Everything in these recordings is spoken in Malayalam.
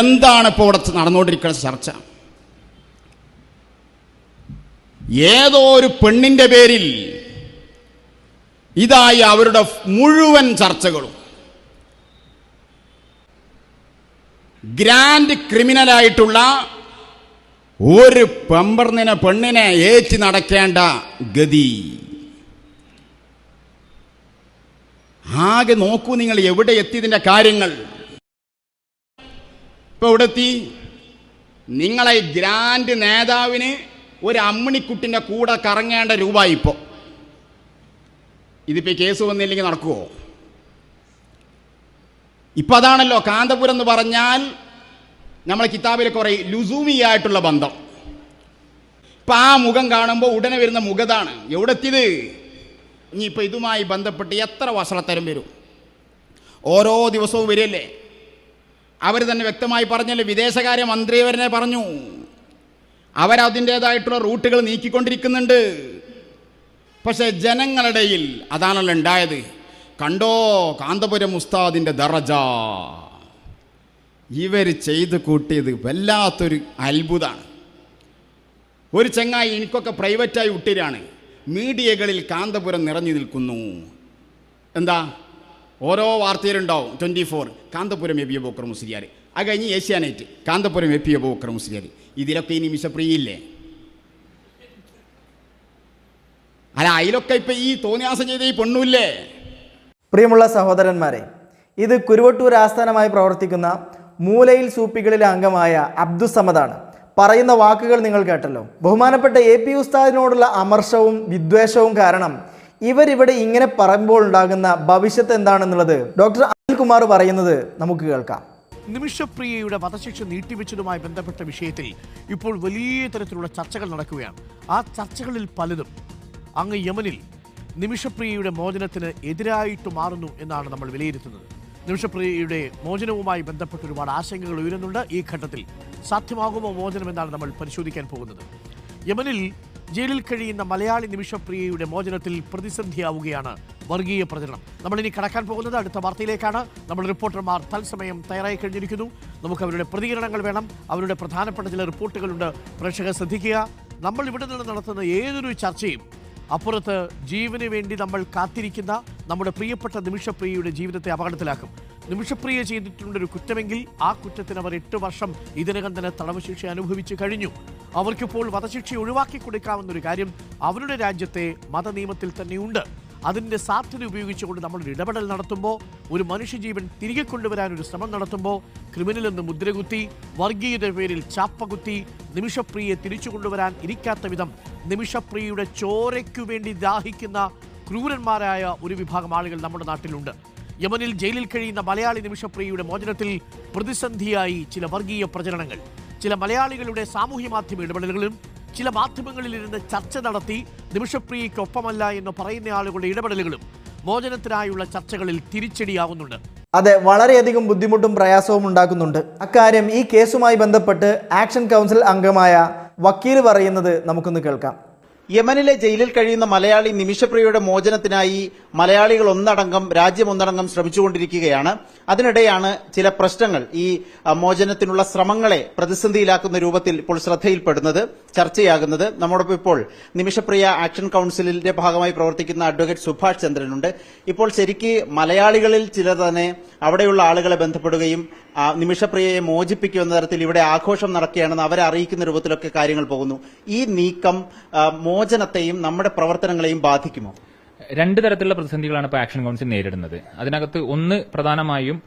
എന്താണ് ഇപ്പോൾ ഇവിടെ നടന്നുകൊണ്ടിരിക്കുന്ന ചർച്ച? ഏതോ ഒരു പെണ്ണിന്റെ പേരിൽ ഇതായി അവരുടെ മുഴുവൻ ചർച്ചകളും. ഗ്രാൻഡ് ക്രിമിനലായിട്ടുള്ള ഒരു പെമ്പർന്നിനെ പെണ്ണിനെ ഏറ്റി നടക്കേണ്ട ഗതി. ആകെ നോക്കൂ നിങ്ങൾ എവിടെ എത്തിയതിന്റെ കാര്യങ്ങൾ. ഇപ്പൊ ഇവിടെ എത്തി നിങ്ങളെ ഗ്രാൻഡ് നേതാവിന് ഒരു അമ്മിണിക്കുട്ടിന്റെ കൂടെ കറങ്ങേണ്ട രൂപ ഇപ്പോ. ഇതിപ്പോ ഈ കേസ് വന്നില്ലെങ്കിൽ നടക്കുമോ ഇപ്പൊ അതാണല്ലോ കാന്തപുരം എന്ന് പറഞ്ഞാൽ നമ്മളെ കിതാബിലെ കുറെ ലുസൂമിയായിട്ടുള്ള ബന്ധം. ഇപ്പൊ ആ മുഖം കാണുമ്പോൾ ഉടനെ വരുന്ന മുഖതാണ്. എവിടെ എത്തിയത് ഇനിയിപ്പോ ഇതുമായി ബന്ധപ്പെട്ട് എത്ര വസളത്തരം വരും? ഓരോ ദിവസവും വരില്ലേ അവർ തന്നെ വ്യക്തമായി പറഞ്ഞല്ലോ വിദേശകാര്യ മന്ത്രി വരെ പറഞ്ഞു. അവരതിന്റെതായിട്ടുള്ള റൂട്ടുകൾ നീക്കിക്കൊണ്ടിരിക്കുന്നുണ്ട്. പക്ഷേ ജനങ്ങളിടയിൽ അതാണല്ലോ ഉണ്ടായത്. കണ്ടോ കാന്തപുരം ഉസ്താദിന്റെ ദറജ. ഇവർ ചെയ്ത് കൂട്ടിയത് വല്ലാത്തൊരു അത്ഭുതമാണ് ഒരു ചങ്ങായി എനിക്കൊക്കെ പ്രൈവറ്റായി വിട്ടിരാണ്. മീഡിയകളിൽ കാന്തപുരം നിറഞ്ഞു നിൽക്കുന്നു. എന്താ? ഓരോ വാർത്തയിലുണ്ടാവും twenty four Kanthapuram A P Musliyar അത് കഴിഞ്ഞ് ഏഷ്യാനെറ്റ്. കാന്തപുരം എ പി മുസ്ലിയാർ ഇതിലൊക്കെ ഇനി മിശപ്രിയില്ലേ അല്ല അതിലൊക്കെ ഇപ്പം ഈ തോന്നിയാസം ചെയ്ത ഈ പെണ്ണുമില്ലേ പ്രിയമുള്ള സഹോദരന്മാരെ ഇത് കുരുവട്ടൂർ ആസ്ഥാനമായി പ്രവർത്തിക്കുന്ന മൂലയിൽ സൂപ്പികളിലെ അംഗമായ അബ്ദുസമദാണ് പറയുന്ന വാക്കുകൾ നിങ്ങൾ കേട്ടല്ലോ. ബഹുമാനപ്പെട്ട എ പി ഉസ്താദിനോടുള്ള അമർഷവും വിദ്വേഷവും കാരണം ഇവരിവിടെ ഇങ്ങനെ പറയുമ്പോൾ ഉണ്ടാകുന്ന ഭവിഷ്യത്ത് എന്താണെന്നുള്ളത് ഡോക്ടർ അനിൽകുമാർ പറയുന്നത് നമുക്ക് കേൾക്കാം. നിമിഷപ്രിയയുടെ വധശിക്ഷ നീട്ടിവെച്ചതുമായി ബന്ധപ്പെട്ട വിഷയത്തിൽ ഇപ്പോൾ വലിയ തരത്തിലുള്ള ചർച്ചകൾ നടക്കുകയാണ്. ആ ചർച്ചകളിൽ പലതും അങ്ങ് യമനിൽ നിമിഷപ്രിയയുടെ മോചനത്തിന് എതിരായിട്ട് മാറുന്നു എന്നാണ് നമ്മൾ വിലയിരുത്തുന്നത്. നിമിഷപ്രിയയുടെ മോചനവുമായി ബന്ധപ്പെട്ട് ഒരുപാട് ആശങ്കകൾ ഉയരുന്നുണ്ട്. ഈ ഘട്ടത്തിൽ സാധ്യമാകുമോ മോചനം എന്നാണ് നമ്മൾ പരിശോധിക്കാൻ പോകുന്നത്. യമനിൽ ജയിലിൽ കഴിയുന്ന മലയാളി നിമിഷപ്രിയയുടെ മോചനത്തിൽ പ്രതിസന്ധിയാവുകയാണ് വർഗീയ പ്രചരണം. നമ്മളിനി കടക്കാൻ പോകുന്നത് അടുത്ത വാർത്തയിലേക്കാണ്. നമ്മൾ റിപ്പോർട്ടർമാർ തത്സമയം തയ്യാറായി കഴിഞ്ഞിരിക്കുന്നു. നമുക്ക് അവരുടെ പ്രതികരണങ്ങൾ വേണം. അവരുടെ പ്രധാനപ്പെട്ട ചില റിപ്പോർട്ടുകളുണ്ട്. പ്രേക്ഷകർ ശ്രദ്ധിക്കുക. നമ്മൾ ഇവിടെ നിന്ന് നടത്തുന്ന ഏതൊരു ചർച്ചയും അപ്പുറത്ത് ജീവന് വേണ്ടി നമ്മൾ കാത്തിരിക്കുന്ന നമ്മുടെ പ്രിയപ്പെട്ട നിമിഷപ്രിയയുടെ ജീവിതത്തെ അപകടത്തിലാക്കും. നിമിഷപ്രിയ ചെയ്തിട്ടുണ്ടൊരു കുറ്റമെങ്കിൽ ആ കുറ്റത്തിന് അവർ എട്ട് വർഷം ഇതിനകം തന്നെ തടവ് ശിക്ഷ അനുഭവിച്ചു കഴിഞ്ഞു. അവർക്കിപ്പോൾ വധശിക്ഷ ഒഴിവാക്കി കൊടുക്കാവുന്നൊരു കാര്യം അവരുടെ രാജ്യത്തെ മതനിയമത്തിൽ തന്നെയുണ്ട്. അതിന്റെ സാധ്യത ഉപയോഗിച്ചുകൊണ്ട് നമ്മൾ ഇടപെടൽ നടത്തുമ്പോൾ ഒരു മനുഷ്യജീവൻ തിരികെ കൊണ്ടുവരാൻ ഒരു ശ്രമം നടത്തുമ്പോൾ ക്രിമിനൽ എന്ന് മുദ്രകുത്തി വർഗീയത പേരിൽ ചാപ്പകുത്തി നിമിഷപ്രിയെ തിരിച്ചു കൊണ്ടുവരാൻ ഇരിക്കാത്ത വിധം നിമിഷപ്രിയയുടെ ചോരയ്ക്കു വേണ്ടി ദാഹിക്കുന്ന ക്രൂരന്മാരായ ഒരു വിഭാഗം ആളുകൾ നമ്മുടെ നാട്ടിലുണ്ട്. യമനിൽ ജയിലിൽ കഴിയുന്ന മലയാളി നിമിഷപ്രിയയുടെ മോചനത്തിൽ പ്രതിസന്ധിയായി ചില വർഗീയ പ്രചരണങ്ങൾ. ചില മലയാളികളുടെ സാമൂഹ്യ മാധ്യമ ഇടപെടലുകളും ചില മാധ്യമങ്ങളിലിരുന്ന് ചർച്ച നടത്തി നിമിഷപ്രിയയ്ക്കൊപ്പമല്ല എന്ന് പറയുന്ന ആളുകളുടെ ഇടപെടലുകളും മോചനത്തിനായുള്ള ചർച്ചകളിൽ തിരിച്ചടിയാവുന്നുണ്ട്. അതെ വളരെയധികം ബുദ്ധിമുട്ടും പ്രയാസവും ഉണ്ടാക്കുന്നുണ്ട്. അക്കാര്യം ഈ കേസുമായി ബന്ധപ്പെട്ട് ആക്ഷൻ കൗൺസിൽ അംഗമായ വക്കീൽ പറയുന്നത് നമുക്കൊന്ന് കേൾക്കാം. യമനിലെ ജയിലിൽ കഴിയുന്ന മലയാളി നിമിഷപ്രിയയുടെ മോചനത്തിനായി മലയാളികൾ ഒന്നടങ്കം രാജ്യം ഒന്നടങ്കം ശ്രമിച്ചുകൊണ്ടിരിക്കുകയാണ്. അതിനിടെയാണ് ചില പ്രശ്നങ്ങൾ ഈ മോചനത്തിനുള്ള ശ്രമങ്ങളെ പ്രതിസന്ധിയിലാക്കുന്ന രൂപത്തിൽ ഇപ്പോൾ ശ്രദ്ധയിൽപ്പെടുന്നത് ചർച്ചയാകുന്നത്. നമ്മോടൊപ്പം ഇപ്പോൾ നിമിഷപ്രിയ ആക്ഷൻ കൌൺസിലിന്റെ ഭാഗമായി പ്രവർത്തിക്കുന്ന അഡ്വക്കേറ്റ് സുഭാഷ് ചന്ദ്രനുണ്ട്. ഇപ്പോൾ ശരിക്ക് മലയാളികളിൽ ചിലർ തന്നെ അവിടെയുള്ള ആളുകളെ ബന്ധപ്പെടുകയും നിമിഷപ്രിയയെ മോചിപ്പിക്കുമെന്ന തരത്തിൽ ഇവിടെ ആഘോഷം നടക്കുകയാണെന്ന് അവരെ അറിയിക്കുന്ന രൂപത്തിലൊക്കെ കാര്യങ്ങൾ പോകുന്നു. ഈ നീക്കം മോചനത്തെയും നമ്മുടെ പ്രവർത്തനങ്ങളെയും ബാധിക്കുമോ? രണ്ട് തരത്തിലുള്ള പ്രതിസന്ധികളാണ് ഇപ്പോൾ ആക്ഷൻ കൗൺസിൽ നേരിടുന്നത്. അതിനകത്ത് ഒന്ന് പ്രധാനമായും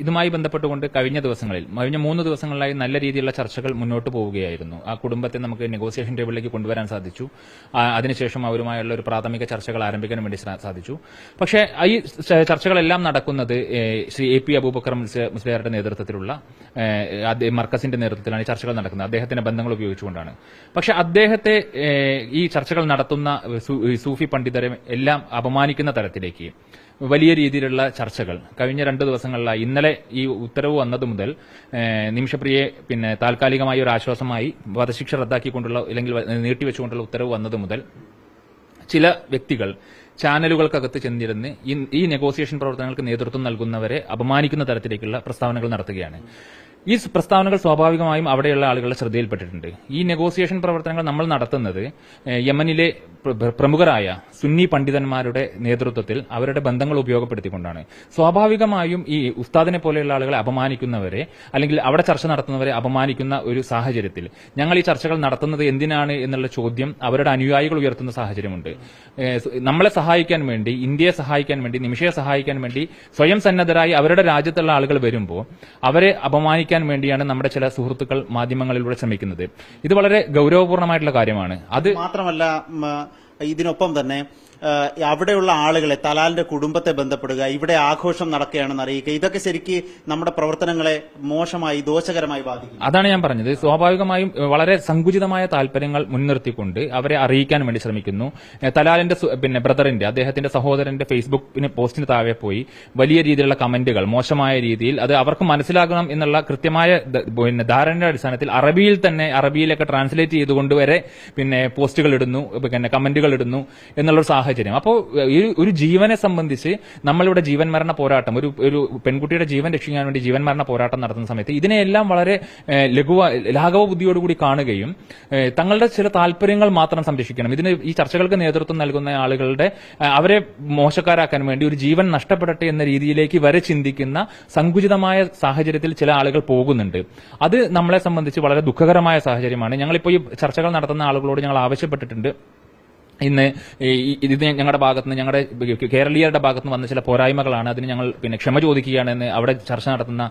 ഇതുമായി ബന്ധപ്പെട്ടുകൊണ്ട് കഴിഞ്ഞ ദിവസങ്ങളിൽ കഴിഞ്ഞ മൂന്ന് ദിവസങ്ങളിലായി നല്ല രീതിയിലുള്ള ചർച്ചകൾ മുന്നോട്ട് പോവുകയായിരുന്നു. ആ കുടുംബത്തെ നമുക്ക് നെഗോസിയേഷൻ ടേബിളിലേക്ക് കൊണ്ടുവരാൻ സാധിച്ചു. അതിനുശേഷം അവരുമായുള്ള ഒരു പ്രാഥമിക ചർച്ചകൾ ആരംഭിക്കാൻ വേണ്ടി സാധിച്ചു. പക്ഷേ ഈ ചർച്ചകളെല്ലാം നടക്കുന്നത് ശ്രീ എ പി അബൂബക്കർ മുസ്ലിയാ- മുസ്ലിയാരുടെ നേതൃത്വത്തിലുള്ള മർക്കസിന്റെ നേതൃത്വത്തിലാണ് ഈ ചർച്ചകൾ നടക്കുന്നത്. അദ്ദേഹത്തിന്റെ ബന്ധങ്ങൾ ഉപയോഗിച്ചുകൊണ്ടാണ്. പക്ഷെ അദ്ദേഹത്തെ ഈ ചർച്ചകൾ നടത്തുന്ന സൂഫി പണ്ഡിതരെ എല്ലാം അപമാനിക്കുന്ന തരത്തിലേക്ക് വലിയ രീതിയിലുള്ള ചർച്ചകൾ കഴിഞ്ഞ രണ്ട് ദിവസങ്ങളിലായി ഇന്നലെ ഈ ഉത്തരവ് വന്നത് മുതൽ നിമിഷപ്രിയെ പിന്നെ താൽക്കാലികമായി ഒരു ആശ്വാസമായി വധശിക്ഷ റദ്ദാക്കിക്കൊണ്ടുള്ള അല്ലെങ്കിൽ നീട്ടിവെച്ചുകൊണ്ടുള്ള ഉത്തരവ് വന്നത് മുതൽ ചില വ്യക്തികൾ ചാനലുകൾക്കകത്ത് ചെന്നിരുന്ന് ഈ നെഗോസിയേഷൻ പ്രവർത്തനങ്ങൾക്ക് നേതൃത്വം നൽകുന്നവരെ അപമാനിക്കുന്ന തരത്തിലേക്കുള്ള പ്രസ്താവനകൾ നടത്തുകയാണ്. ഈ പ്രസ്താവനകൾ സ്വാഭാവികമായും അവിടെയുള്ള ആളുകളുടെ ശ്രദ്ധയിൽപ്പെട്ടിട്ടുണ്ട്. ഈ നെഗോസിയേഷൻ പ്രവർത്തനങ്ങൾ നമ്മൾ നടത്തുന്നത് യമനിലെ പ്ര- പ്ര- പ്രമുഖരായ സുന്നി പണ്ഡിതന്മാരുടെ നേതൃത്വത്തിൽ അവരുടെ ബന്ധങ്ങൾ ഉപയോഗപ്പെടുത്തിക്കൊണ്ടാണ്. സ്വാഭാവികമായും ഈ ഉസ്താദിനെ പോലെയുള്ള ആളുകളെ അപമാനിക്കുന്നവരെ അല്ലെങ്കിൽ അവിടെ ചർച്ച നടത്തുന്നവരെ അപമാനിക്കുന്ന ഒരു സാഹചര്യത്തിൽ ഞങ്ങൾ ഈ ചർച്ചകൾ നടത്തുന്നത് എന്തിനാണ് എന്നുള്ള ചോദ്യം അവരുടെ അനുയായികൾ ഉയർത്തുന്ന സാഹചര്യമുണ്ട്. നമ്മളെ സഹായിക്കാൻ വേണ്ടി ഇന്ത്യയെ സഹായിക്കാൻ വേണ്ടി നിമിഷയെ സഹായിക്കാൻ വേണ്ടി സ്വയം സന്നദ്ധരായി അവരുടെ രാജ്യത്തുള്ള ആളുകൾ വരുമ്പോൾ അവരെ അപമാനിക്കാൻ വേണ്ടിയാണ് നമ്മുടെ ചില സുഹൃത്തുക്കൾ മാധ്യമങ്ങളിലൂടെ ശ്രമിക്കുന്നത്. ഇത് വളരെ ഗൌരവപൂർണമായിട്ടുള്ള കാര്യമാണ്. അത് മാത്രമല്ല ഇതിനൊപ്പം തന്നെ അവിടെയുള്ള ആളുകളെ തലാലിന്റെ കുടുംബത്തെ ബന്ധപ്പെടുക ഇവിടെ ആഘോഷം നടക്കുകയാണെന്ന് അറിയിക്കുക ഇതൊക്കെ ശരിക്ക് നമ്മുടെ പ്രവർത്തനങ്ങളെ മോശമായി ദോഷകരമായി ബാധിക്കും അതാണ് ഞാൻ പറഞ്ഞത്. സ്വാഭാവികമായും വളരെ സങ്കുചിതമായ താല്പര്യങ്ങൾ മുൻനിർത്തിക്കൊണ്ട് അവരെ അറിയിക്കാൻ വേണ്ടി ശ്രമിക്കുന്നു. തലാലിന്റെ പിന്നെ ബ്രദറിന്റെ അദ്ദേഹത്തിന്റെ സഹോദരന്റെ ഫേസ്ബുക്കിന് പോസ്റ്റിന് താഴെ പോയി വലിയ രീതിയിലുള്ള കമന്റുകൾ മോശമായ രീതിയിൽ അത് അവർക്ക് മനസ്സിലാകണം എന്നുള്ള കൃത്യമായ പിന്നെ ധാരണയുടെ അടിസ്ഥാനത്തിൽ അറബിയിൽ തന്നെ അറബിയിലൊക്കെ ട്രാൻസ്ലേറ്റ് ചെയ്തുകൊണ്ട് വരെ പിന്നെ പോസ്റ്റുകൾ ഇടുന്നു പിന്നെ കമന്റുകൾ ഇടുന്നു എന്നുള്ള ഒരു സാഹചര്യം. അപ്പോൾ ഒരു ജീവനെ സംബന്ധിച്ച് നമ്മളിവിടെ ജീവൻ മരണ പോരാട്ടം ഒരു ഒരു പെൺകുട്ടിയുടെ ജീവൻ രക്ഷിക്കാൻ വേണ്ടി ജീവൻ മരണ പോരാട്ടം നടത്തുന്ന സമയത്ത് ഇതിനെയെല്ലാം വളരെ ലഘുവ ലാഘവ ബുദ്ധിയോടുകൂടി കാണുകയും തങ്ങളുടെ ചില താല്പര്യങ്ങൾ മാത്രം സംരക്ഷിക്കണം. ഇതിന് ഈ ചർച്ചകൾക്ക് നേതൃത്വം നൽകുന്ന ആളുകളുടെ അവരെ മോശക്കാരാക്കാൻ വേണ്ടി ഒരു ജീവൻ നഷ്ടപ്പെടട്ടെ എന്ന രീതിയിലേക്ക് വരെ ചിന്തിക്കുന്ന സങ്കുചിതമായ സാഹചര്യത്തിൽ ചില ആളുകൾ പോകുന്നുണ്ട്. അത് നമ്മളെ സംബന്ധിച്ച് വളരെ ദുഃഖകരമായ സാഹചര്യമാണ്. ഞങ്ങളിപ്പോൾ ഈ ചർച്ചകൾ നടത്തുന്ന ആളുകളോട് ഞങ്ങൾ ആവശ്യപ്പെട്ടിട്ടുണ്ട്. ഇന്ന് ഇത് ഞങ്ങളുടെ ഭാഗത്തുനിന്ന് ഞങ്ങളുടെ കേരളീയരുടെ ഭാഗത്തുനിന്ന് വന്ന ചില പോരായ്മകളാണ്. അതിന് ഞങ്ങൾ പിന്നെ ക്ഷമ ചോദിക്കുകയാണെന്ന് അവിടെ ചർച്ച നടത്തുന്ന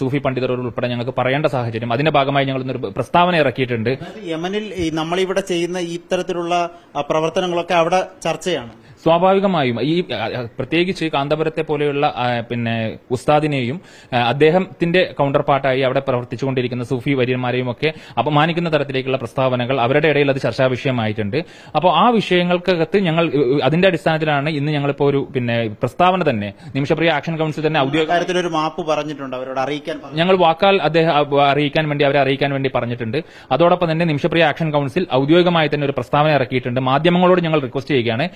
സൂഫി പണ്ഡിതരോട് ഉൾപ്പെടെ ഞങ്ങൾക്ക് പറയേണ്ട സാഹചര്യം. അതിന്റെ ഭാഗമായി ഞങ്ങൾ ഇന്നൊരു പ്രസ്താവന ഇറക്കിയിട്ടുണ്ട്. യമനിൽ നമ്മളിവിടെ ചെയ്യുന്ന ഇത്തരത്തിലുള്ള പ്രവർത്തനങ്ങളൊക്കെ അവിടെ ചർച്ചയാണ്. സ്വാഭാവികമായും ഈ പ്രത്യേകിച്ച് കാന്തപുരത്തെ പോലെയുള്ള പിന്നെ ഉസ്താദിനെയും അദ്ദേഹത്തിന്റെ കൗണ്ടർ പാർട്ടായി അവിടെ പ്രവർത്തിച്ചുകൊണ്ടിരിക്കുന്ന സൂഫി വര്യന്മാരെയും ഒക്കെ അപമാനിക്കുന്ന തരത്തിലേക്കുള്ള പ്രസ്താവനകൾ അവരുടെ ഇടയിൽ അത് ചർച്ചാ വിഷയമായിട്ടുണ്ട്. അപ്പോൾ ആ വിഷയങ്ങൾക്കകത്ത് ഞങ്ങൾ അതിന്റെ അടിസ്ഥാനത്തിലാണ് ഇന്ന് ഞങ്ങളിപ്പോ ഒരു പിന്നെ പ്രസ്താവന തന്നെ നിമിഷപ്രിയ ആക്ഷൻ കൌൺസിൽ തന്നെ ഔദ്യോഗിക ഒരു മാപ്പ് പറഞ്ഞിട്ടുണ്ട് അവരോട് അറിയിക്കാൻ. ഞങ്ങൾ വാക്കാൽ അദ്ദേഹം അറിയിക്കാൻ വേണ്ടി അവരെ അറിയിക്കാൻ വേണ്ടി പറഞ്ഞിട്ടുണ്ട്. അതോടൊപ്പം തന്നെ നിമിഷപ്രിയ ആക്ഷൻ കൌൺസിൽ ഔദ്യോഗികമായി തന്നെ ഒരു പ്രസ്താവന ഇറക്കിയിട്ടുണ്ട്. മാധ്യമങ്ങളോട് ഞങ്ങൾ റിക്വസ്റ്റ് ചെയ്യുകയാണ്.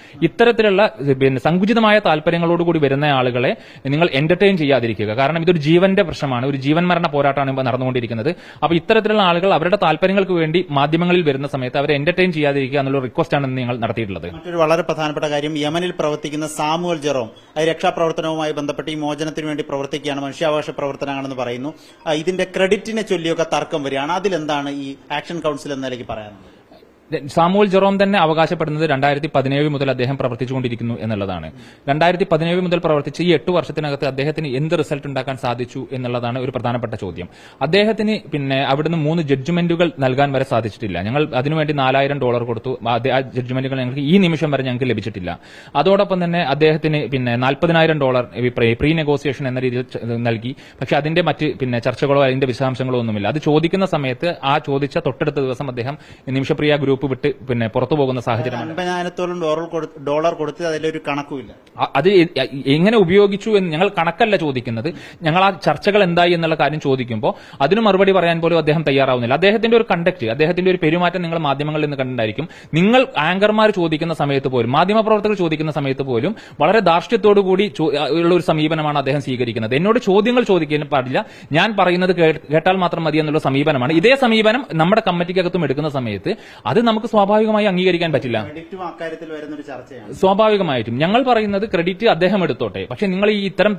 ഇത്തരത്തിലുള്ള പിന്നെ സങ്കുചിതമായ താല്പര്യങ്ങളോടുകൂടി വരുന്ന ആളുകളെ നിങ്ങൾ എന്റർടൈൻ ചെയ്യാതിരിക്കുക. കാരണം ഇതൊരു ജീവന്റെ പ്രശ്നമാണ്. ഒരു ജീവൻ മരണ പോരാട്ടമാണ് ഇപ്പോൾ നടന്നുകൊണ്ടിരിക്കുന്നത്. അപ്പോൾ ഇത്തരത്തിലുള്ള ആളുകൾ അവരുടെ താല്പര്യങ്ങൾക്ക് വേണ്ടി മാധ്യമങ്ങളിൽ വരുന്ന സമയത്ത് അവരെ എന്റർടൈൻ ചെയ്യാതിരിക്കുക എന്നുള്ള റിക്വസ്റ്റ് ആണ് നിങ്ങൾ നടത്തിയിട്ടുള്ളത്. മറ്റൊരു വളരെ പ്രധാനപ്പെട്ട കാര്യം യമനിൽ പ്രവർത്തിക്കുന്ന സാമുവൽ ജെറോം രക്ഷാപ്രവർത്തനവുമായി ബന്ധപ്പെട്ട് ഈ മോചനത്തിന് വേണ്ടി പ്രവർത്തിക്കുകയാണ് മനുഷ്യാവകാശ പ്രവർത്തനമാണെന്ന് പറയുന്നു. ഇതിന്റെ ക്രെഡിറ്റിനെ ചൊല്ലിയൊക്കെ തർക്കം വരികയാണ്. അതിലെന്താണ് ഈ ആക്ഷൻ കൌൺസിൽ എന്ന നിലയ്ക്ക് പറയാനുള്ളത്? സാമുവൽ ജെറോം തന്നെ അവകാശപ്പെടുന്നത് രണ്ടായിരത്തി പതിനേഴ് മുതൽ അദ്ദേഹം പ്രവർത്തിച്ചുകൊണ്ടിരിക്കുന്നു എന്നുള്ളതാണ്. രണ്ടായിരത്തി പതിനേഴ് മുതൽ പ്രവർത്തിച്ച് ഈ എട്ട് വർഷത്തിനകത്ത് അദ്ദേഹത്തിന് എന്ത് റിസൾട്ട് ഉണ്ടാക്കാൻ സാധിച്ചു എന്നുള്ളതാണ് ഒരു പ്രധാനപ്പെട്ട ചോദ്യം. അദ്ദേഹത്തിന് പിന്നെ അവിടുന്ന് മൂന്ന് ജഡ്ജ്മെന്റുകൾ നൽകാൻ വരെ സാധിച്ചിട്ടില്ല. ഞങ്ങൾ അതിനുവേണ്ടി നാലായിരം ഡോളർ കൊടുത്തു. ആ ജഡ്ജ്മെന്റുകൾ ഞങ്ങൾക്ക് ഈ നിമിഷം വരെ ഞങ്ങൾക്ക് ലഭിച്ചിട്ടില്ല. അതോടൊപ്പം തന്നെ അദ്ദേഹത്തിന് പിന്നെ നാൽപ്പതിനായിരം ഡോളർ പ്രീ നെഗോസിയേഷൻ എന്ന രീതിയിൽ നൽകി. പക്ഷെ അതിന്റെ മറ്റ് പിന്നെ ചർച്ചകളോ അതിന്റെ വിശദാംശങ്ങളോ ഒന്നുമില്ല. അത് ചോദിക്കുന്ന സമയത്ത് ആ ചോദിച്ച തൊട്ടടുത്ത ദിവസം അദ്ദേഹം നിമിഷപ്രിയ ഗ്രൂപ്പ് വിട്ട് പിന്നെ പുറത്തു പോകുന്ന സാഹചര്യമാണ്. അൻപതിനായിരത്തോളം ഡോളർ ഡോളർ കൊടുത്ത് അതിലൊരു കണക്കുമില്ല. അത് എങ്ങനെ ഉപയോഗിച്ചു എന്ന് ഞങ്ങൾ കണക്കല്ല ചോദിക്കുന്നത്. ഞങ്ങൾ ആ ചർച്ചകൾ എന്തായി എന്നുള്ള കാര്യം ചോദിക്കുമ്പോൾ അതിന് മറുപടി പറയാൻ പോലും അദ്ദേഹം തയ്യാറാവുന്നില്ല. അദ്ദേഹത്തിന്റെ ഒരു കണ്ടക്ട് അദ്ദേഹത്തിന്റെ ഒരു പെരുമാറ്റം നിങ്ങൾ മാധ്യമങ്ങളിൽ നിന്ന് കണ്ടിട്ടുണ്ടായിരിക്കും. നിങ്ങൾ ആങ്കർമാർ ചോദിക്കുന്ന സമയത്ത് പോലും മാധ്യമപ്രവർത്തകർ ചോദിക്കുന്ന സമയത്ത് പോലും വളരെ കൂടി ഉള്ള ഒരു സമീപനമാണ് അദ്ദേഹം സ്വീകരിക്കുന്നത്. എന്നോട് ചോദ്യങ്ങൾ ചോദിക്കാൻ പാടില്ല. ഞാൻ പറയുന്നത് കേട്ടാൽ മാത്രം മതി എന്നുള്ള സമീപനമാണ്. ഇതേ സമീപനം നമ്മുടെ കമ്മിറ്റിക്കകത്തും എടുക്കുന്ന സമയത്ത് അത് നമുക്ക് സ്വാഭാവികമായി അംഗീകരിക്കാൻ പറ്റില്ല. സ്വാഭാവികമായിട്ടും. ഞങ്ങൾ പറയുന്നത് ക്രെഡിറ്റ് അദ്ദേഹം എടുത്തോട്ടെ. പക്ഷെ നിങ്ങൾ ഈ ഇത്തരം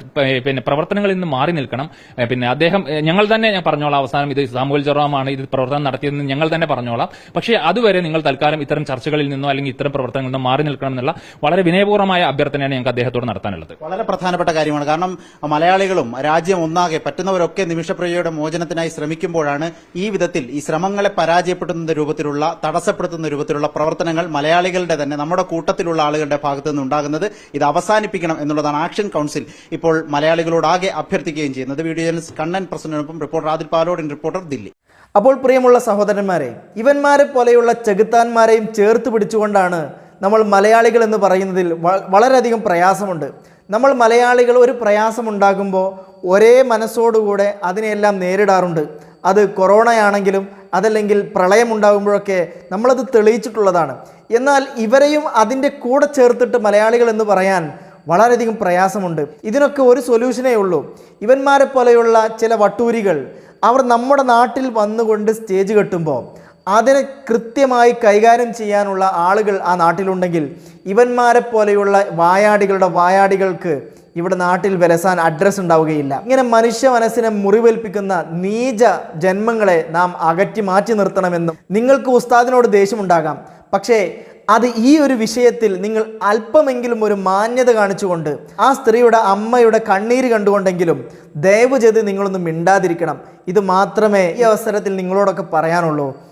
പിന്നെ പ്രവർത്തനങ്ങളിൽ നിന്ന് മാറി നിൽക്കണം. പിന്നെ അദ്ദേഹം ഞങ്ങൾ തന്നെ ഞാൻ പറഞ്ഞോളാം അവസാനം ഇത് സാമൂഹ്യ ജെറോമാണ് ഇത് പ്രവർത്തനം നടത്തിയതെന്ന് ഞങ്ങൾ തന്നെ പറഞ്ഞോളാം. പക്ഷെ അതുവരെ നിങ്ങൾ തൽക്കാലം ഇത്തരം ചർച്ചകളിൽ നിന്നോ അല്ലെങ്കിൽ ഇത്തരം പ്രവർത്തനങ്ങളിൽ നിന്നോ മാറി നിൽക്കണം എന്നുള്ള വളരെ വിനയപൂർവമായ അഭ്യർത്ഥനയാണ് ഞങ്ങൾക്ക് അദ്ദേഹത്തോട് നടത്താനുള്ളത്. വളരെ പ്രധാനപ്പെട്ട കാര്യമാണ്. കാരണം മലയാളികളും രാജ്യം ഒന്നാകെ പറ്റുന്നവരൊക്കെ നിമിഷപ്രിയയുടെ മോചനത്തിനായി ശ്രമിക്കുമ്പോഴാണ് ഈ വിധത്തിൽ ഈ ശ്രമങ്ങളെ പരാജയപ്പെടുന്ന രൂപത്തിലുള്ള തടസ്സപ്പെടുത്തുന്ന രൂപത്തിലുള്ള പ്രവർത്തനങ്ങൾ മലയാളികളുടെ തന്നെ നമ്മുടെ കൂട്ടത്തിലുള്ള ആളുകളുടെ ഭാഗത്തു നിന്നുണ്ടാകുന്നത് ഇത് അവസാനിപ്പിക്കണം എന്നുള്ളതാണ് ആക്ഷൻ കൌൺസിൽ ഇപ്പോൾ മലയാളികളോടാകെ അഭ്യർത്ഥിക്കുകയും ചെയ്യുന്നത്. വീഡിയോ ജേർണലിസ്റ്റ് കണ്ണൻ പ്രസന്നനൊപ്പം റിപ്പോർട്ടർ ആദിൽ പാലോഡിൻ റിപ്പോർട്ടർ ദില്ലി. അപ്പോൾ പ്രിയമുള്ള സഹോദരന്മാരെ ഇവന്മാരെ പോലെയുള്ള ചെകുത്താന്മാരെയും ചേർത്ത് പിടിച്ചുകൊണ്ടാണ് നമ്മൾ മലയാളികൾ എന്ന് പറയുന്നതിൽ വളരെയധികം പ്രയാസമുണ്ട്. നമ്മൾ മലയാളികൾ ഒരു പ്രയാസമുണ്ടാകുമ്പോൾ ഒരേ മനസ്സോടുകൂടെ അതിനെയെല്ലാം നേരിടാറുണ്ട്. അത് കൊറോണയാണെങ്കിലും അതല്ലെങ്കിൽ പ്രളയമുണ്ടാകുമ്പോഴൊക്കെ നമ്മളത് തെളിയിച്ചിട്ടുള്ളതാണ്. എന്നാൽ ഇവരെയും അതിന്റെ കൂടെ ചേർത്തിട്ട് മലയാളികൾ എന്ന് പറയാൻ വളരെയധികം പ്രയാസമുണ്ട്. ഇതിനൊക്കെ ഒരു സൊല്യൂഷനേ ഉള്ളൂ. ഇവന്മാരെ പോലെയുള്ള ചില വട്ടൂരികൾ അവർ നമ്മുടെ നാട്ടിൽ വന്നുകൊണ്ട് സ്റ്റേജ് കെട്ടുമ്പോൾ അതിനെ കൃത്യമായി കൈകാര്യം ചെയ്യാനുള്ള ആളുകൾ ആ നാട്ടിലുണ്ടെങ്കിൽ ഇവന്മാരെ പോലെയുള്ള വായാടികളുടെ വായാടികൾക്ക് ഇവിടെ നാട്ടിൽ വിലസാൻ അഡ്രസ്സ് ഉണ്ടാവുകയില്ല. ഇങ്ങനെ മനുഷ്യ മനസ്സിനെ മുറിവേൽപ്പിക്കുന്ന നീച ജന്മങ്ങളെ നാം അകറ്റി മാറ്റി നിർത്തണമെന്നും നിങ്ങൾക്ക് ഉസ്താദിനോട് ദേഷ്യമുണ്ടാകാം. പക്ഷേ അത് ഈ ഒരു വിഷയത്തിൽ നിങ്ങൾ അല്പമെങ്കിലും ഒരു മാന്യത കാണിച്ചുകൊണ്ട് ആ സ്ത്രീയുടെ അമ്മയുടെ കണ്ണീര് കണ്ടുകൊണ്ടെങ്കിലും ദയവ് ചെയ്ത് നിങ്ങളൊന്ന് മിണ്ടാതിരിക്കണം. ഇത് മാത്രമേ ഈ അവസരത്തിൽ നിങ്ങളോടൊക്കെ പറയാനുള്ളൂ.